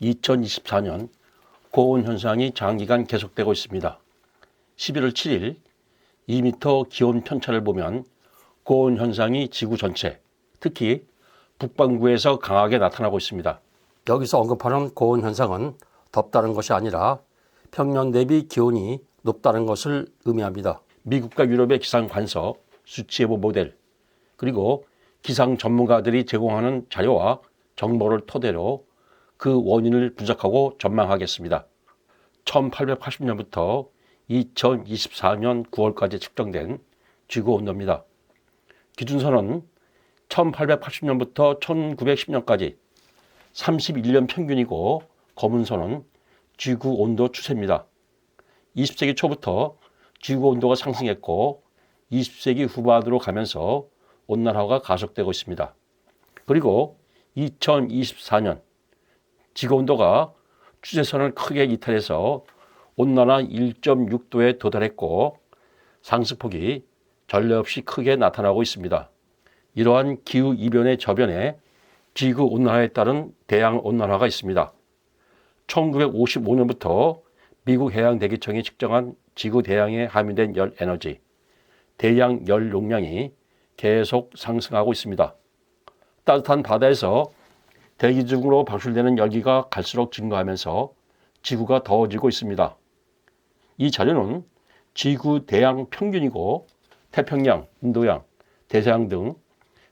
2024년 고온 현상이 장기간 계속되고 있습니다. 11월 7일 2m 기온 편차를 보면 고온 현상이 지구 전체, 특히 북반구에서 강하게 나타나고 있습니다. 여기서 언급하는 고온 현상은 덥다는 것이 아니라 평년 대비 기온이 높다는 것을 의미합니다. 미국과 유럽의 기상 관서, 수치예보 모델, 그리고 기상 전문가들이 제공하는 자료와 정보를 토대로 그 원인을 분석하고 전망하겠습니다. 1880년부터 2024년 9월까지 측정된 지구 온도입니다. 기준선은 1880년부터 1910년까지 31년 평균이고 검은 선은 지구 온도 추세입니다. 20세기 초부터 지구 온도가 상승했고 20세기 후반으로 가면서 온난화가 가속되고 있습니다. 그리고 2024년 지구 온도가 추세선을 크게 이탈해서 온난화 1.6도에 도달했고 상승폭이 전례 없이 크게 나타나고 있습니다. 이러한 기후 이변의 저변에 지구 온난화에 따른 대양 온난화가 있습니다. 1955년부터 미국 해양 대기청이 측정한 지구 대양에 함유된 열 에너지, 대양 열 용량이 계속 상승하고 있습니다. 따뜻한 바다에서 대기 중으로 방출되는 열기가 갈수록 증가하면서 지구가 더워지고 있습니다. 이 자료는 지구 대양 평균이고 태평양, 인도양, 대서양 등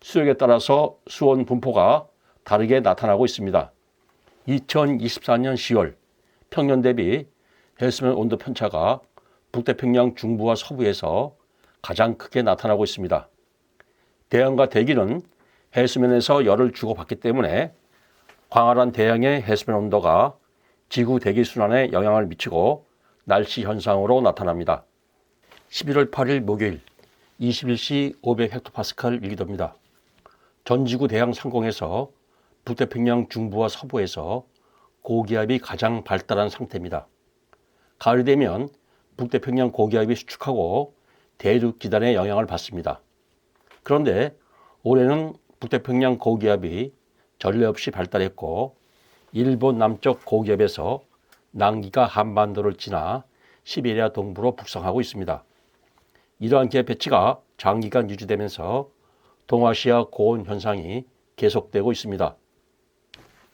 수역에 따라서 수온 분포가 다르게 나타나고 있습니다. 2024년 10월 평년 대비 해수면 온도 편차가 북태평양 중부와 서부에서 가장 크게 나타나고 있습니다. 대양과 대기는 해수면에서 열을 주고받기 때문에 광활한 대양의 해수면 온도가 지구 대기 순환에 영향을 미치고 날씨 현상으로 나타납니다. 11월 8일 목요일 21시 500헥토파스칼 일기도입니다. 전 지구 대양 상공에서 북태평양 중부와 서부에서 고기압이 가장 발달한 상태입니다. 가을이 되면 북태평양 고기압이 수축하고 대륙 기단의 영향을 받습니다. 그런데 올해는 북태평양 고기압이 전례 없이 발달했고 일본 남쪽 고기압에서 난기가 한반도를 지나 시베리아 동부로 북상하고 있습니다. 이러한 기압 배치가 장기간 유지되면서 동아시아 고온 현상이 계속되고 있습니다.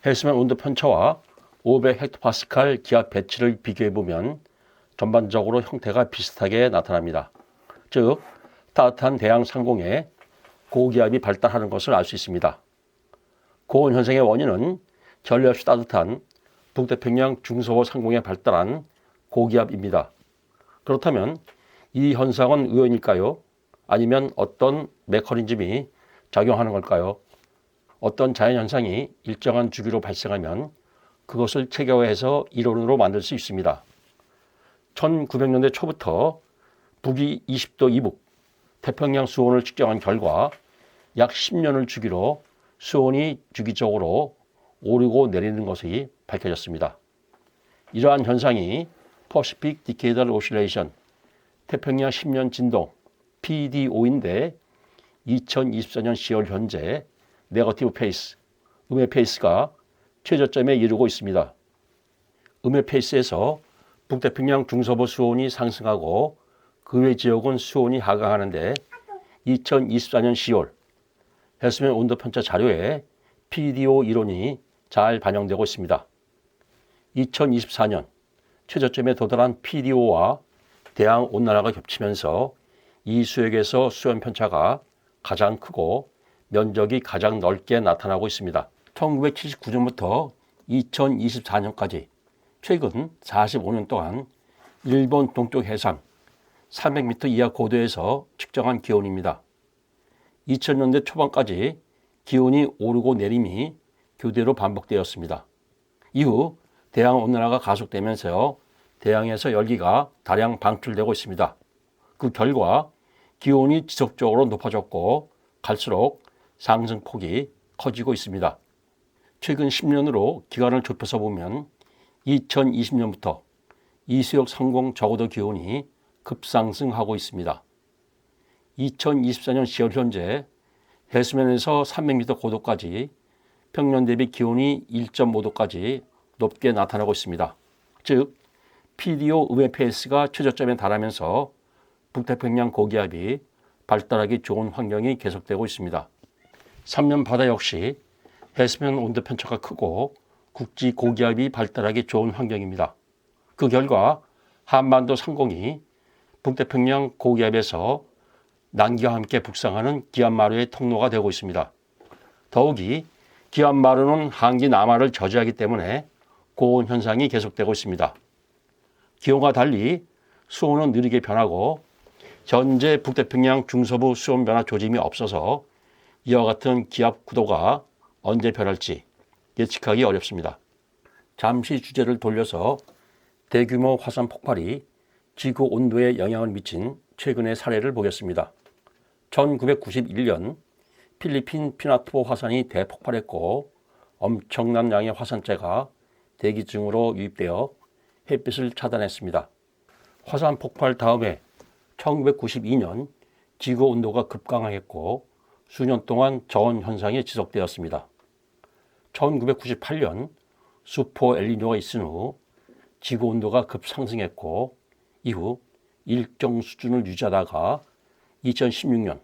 해수면 온도 편차와 500헥토파스칼 기압 배치를 비교해 보면 전반적으로 형태가 비슷하게 나타납니다. 즉 따뜻한 대양 상공에 고기압이 발달하는 것을 알 수 있습니다. 고온 현상의 원인은 전례 없이 따뜻한 북태평양 중서부 상공에 발달한 고기압입니다. 그렇다면 이 현상은 우연일까요? 아니면 어떤 메커니즘이 작용하는 걸까요? 어떤 자연현상이 일정한 주기로 발생하면 그것을 체계화해서 이론으로 만들 수 있습니다. 1900년대 초부터 북위 20도 이북 태평양 수온을 측정한 결과 약 10년을 주기로 수온이 주기적으로 오르고 내리는 것이 밝혀졌습니다. 이러한 현상이 Pacific Decadal Oscillation 태평양 10년 진동 PDO인데 2024년 10월 현재 네거티브 페이스, 음의 페이스가 최저점에 이르고 있습니다. 음의 페이스에서 북태평양 중서부 수온이 상승하고 그 외 지역은 수온이 하강하는데 2024년 10월 해수면 온도 편차 자료에 PDO 이론이 잘 반영되고 있습니다. 2024년 최저점에 도달한 PDO와 대양 온난화가 겹치면서 이 수역에서 수온 편차가 가장 크고 면적이 가장 넓게 나타나고 있습니다. 1979년부터 2024년까지 최근 45년 동안 일본 동쪽 해상 300m 이하 고도에서 측정한 기온입니다. 2000년대 초반까지 기온이 오르고 내림이 교대로 반복되었습니다. 이후 대양 온난화가 가속되면서 대양에서 열기가 다량 방출되고 있습니다. 그 결과 기온이 지속적으로 높아졌고 갈수록 상승폭이 커지고 있습니다. 최근 10년으로 기간을 좁혀서 보면 2020년부터 이수역 상공 적어도 기온이 급상승하고 있습니다. 2024년 10월 현재 해수면에서 300m 고도까지 평년 대비 기온이 1.5도까지 높게 나타나고 있습니다. 즉 PDO 음해페이스가 최저점에 달하면서 북태평양 고기압이 발달하기 좋은 환경이 계속되고 있습니다. 삼면 바다 역시 해수면 온도 편차가 크고 국지 고기압이 발달하기 좋은 환경입니다. 그 결과 한반도 상공이 북태평양 고기압에서 난기와 함께 북상하는 기압마루의 통로가 되고 있습니다. 더욱이 기압마루는 한기 남하를 저지하기 때문에 고온 현상이 계속되고 있습니다. 기온과 달리 수온은 느리게 변하고 현재 북태평양 중서부 수온 변화 조짐이 없어서 이와 같은 기압 구도가 언제 변할지 예측하기 어렵습니다. 잠시 주제를 돌려서 대규모 화산 폭발이 지구 온도에 영향을 미친 최근의 사례를 보겠습니다. 1991년 필리핀 피나투보 화산이 대폭발했고 엄청난 양의 화산재가 대기 중으로 유입되어 햇빛을 차단했습니다. 화산 폭발 다음에 1992년 지구 온도가 급강하였고 수년 동안 저온 현상이 지속되었습니다. 1998년 수포 엘리뇨가 있은 후 지구 온도가 급상승했고 이후 일정 수준을 유지하다가 2016년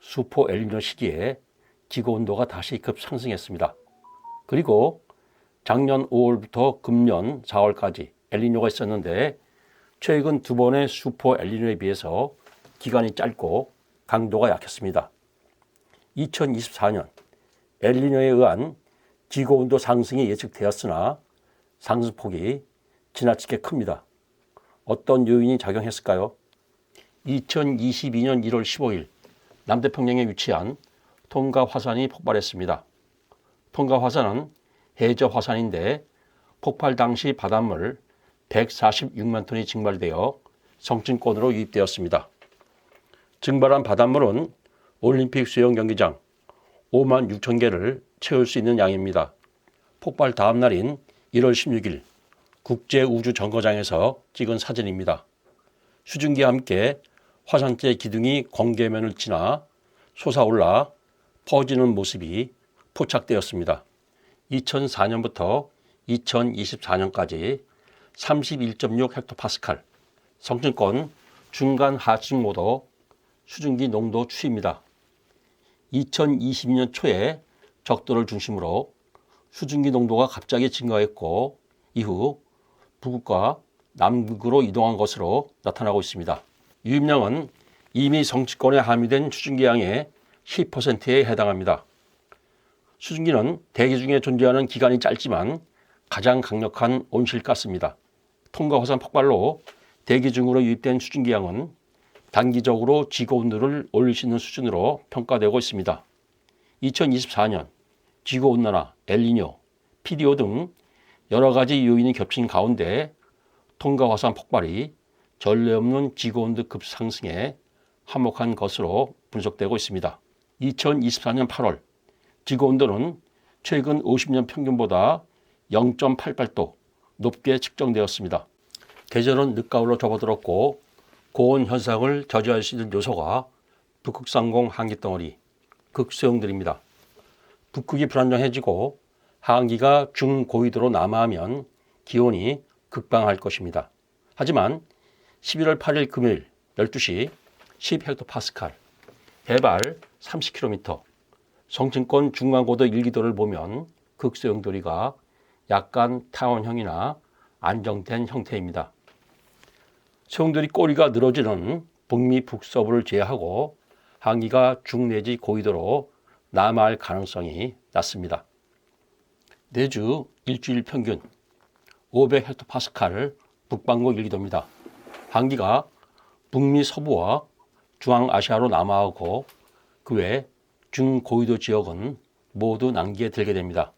수포 엘리뇨 시기에 지구 온도가 다시 급상승했습니다. 그리고 작년 5월부터 금년 4월까지 엘리뇨가 있었는데 최근 두 번의 슈퍼 엘리뇨에 비해서 기간이 짧고 강도가 약했습니다. 2024년 엘리뇨에 의한 지구 온도 상승이 예측되었으나 상승폭이 지나치게 큽니다. 어떤 요인이 작용했을까요? 2022년 1월 15일 남태평양에 위치한 통가 화산이 폭발했습니다. 통가 화산은 해저 화산인데 폭발 당시 바닷물 146만 톤이 증발되어 성층권으로 유입되었습니다. 증발한 바닷물은 올림픽 수영 경기장 5만 6천 개를 채울 수 있는 양입니다. 폭발 다음 날인 1월 16일 국제우주정거장에서 찍은 사진입니다. 수증기와 함께 화산재 기둥이 공계면을 지나 솟아올라 퍼지는 모습이 포착되었습니다. 2004년부터 2024년까지 31.6 헥토파스칼 성층권 중간 하층 모도 수증기 농도 추입니다. 2022년 초에 적도를 중심으로 수증기 농도가 갑자기 증가했고 이후 북극과 남극으로 이동한 것으로 나타나고 있습니다. 유입량은 이미 성층권에 함유된 수증기량의 10%에 해당합니다. 수증기는 대기 중에 존재하는 기간이 짧지만 가장 강력한 온실가스입니다. 통가 화산 폭발로 대기 중으로 유입된 수증기량은 단기적으로 지구 온도를 올릴 수 있는 수준으로 평가되고 있습니다. 2024년 지구 온난화, 엘니뇨, PDO 등 여러 가지 요인이 겹친 가운데 통가 화산 폭발이 전례 없는 온도 급상승에 한몫한 것으로 분석되고 있습니다. 2024년 8월 지구 온도는 최근 50년 평균보다 0.88도 높게 측정되었습니다. 계절은 늦가을로 접어들었고 고온 현상을 저지할 수 있는 요소가 북극상공 한기 덩어리, 극소형들입니다. 북극이 불안정해지고 한기가 중고위도로 남하하면 기온이 급강할 것입니다. 하지만 11월 8일 금요일 12시 10헥토파스칼, 해발 30km, 성층권 중간고도 일기도를 보면 극소형도리가 약간 타원형이나 안정된 형태입니다. 소형들이 꼬리가 늘어지는 북미 북서부를 제외하고 항기가 중 내지 고위도로 남할 가능성이 낮습니다. 내주 일주일 평균 500헥토파스칼 북반구 일기도입니다. 한기가 북미 서부와 중앙아시아로 남하하고 그 외 중고위도 지역은 모두 남기에 들게 됩니다.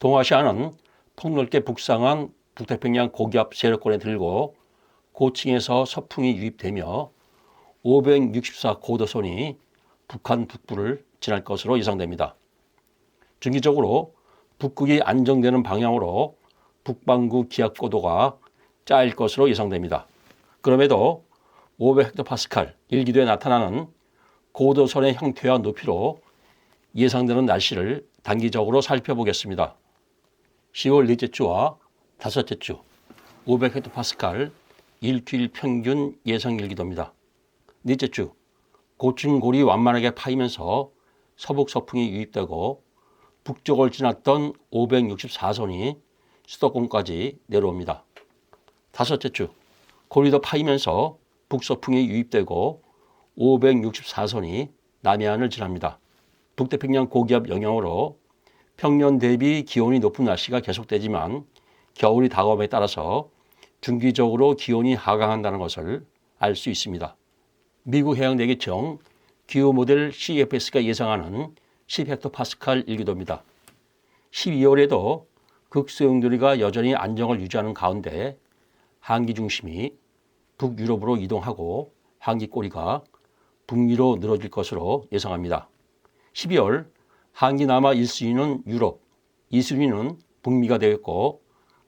동아시아는 폭넓게 북상한 북태평양 고기압 세력권에 들고 고층에서 서풍이 유입되며 564 고도선이 북한 북부를 지날 것으로 예상됩니다. 중기적으로 북극이 안정되는 방향으로 북반구 기압 고도가 짜일 것으로 예상됩니다. 그럼에도 500헥토파스칼 일기도에 나타나는 고도선의 형태와 높이로 예상되는 날씨를 단기적으로 살펴보겠습니다. 10월 넷째 주와 다섯째 주 500헥토파스칼 일주일 평균 예상 일기도입니다. 넷째 주 고층골이 완만하게 파이면서 서북 서풍이 유입되고 북쪽을 지났던 564선이 수도권까지 내려옵니다. 다섯째 주 고리도 파이면서 북서풍이 유입되고 564선이 남해안을 지납니다. 북태평양 고기압 영향으로 평년 대비 기온이 높은 날씨가 계속되지만 겨울이 다가옴에 따라서 중기적으로 기온이 하강한다는 것을 알 수 있습니다. 미국 해양대기청 기후 모델 CFS가 예상하는 10헥토파스칼 일기도입니다. 12월에도 극소용돌이가 여전히 안정을 유지하는 가운데 한기 중심이 북유럽으로 이동하고 한기 꼬리가 북미로 늘어질 것으로 예상합니다. 12월 한기 남아 1순위는 유럽, 2순위는 북미가 되었고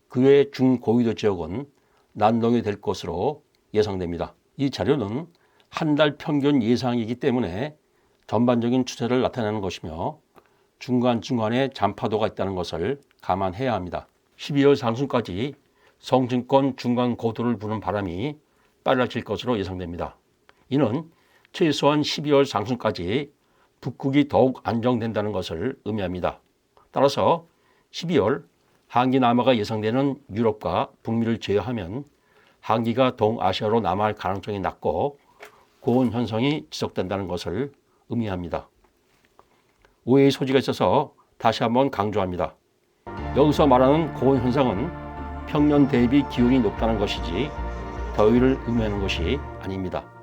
그 외 중고위도 지역은 난동이 될 것으로 예상됩니다. 이 자료는 한 달 평균 예상이기 때문에 전반적인 추세를 나타내는 것이며 중간중간에 잔파도가 있다는 것을 감안해야 합니다. 12월 상순까지 성층권 중간 고도를 부는 바람이 빨라질 것으로 예상됩니다. 이는 최소한 12월 상순까지 북극이 더욱 안정된다는 것을 의미합니다. 따라서 12월 한기 남하가 예상되는 유럽과 북미를 제외하면 한기가 동아시아로 남할 가능성이 낮고 고온 현상이 지속된다는 것을 의미합니다. 오해의 소지가 있어서 다시 한번 강조합니다. 여기서 말하는 고온 현상은 평년 대비 기온이 높다는 것이지 더위를 의미하는 것이 아닙니다.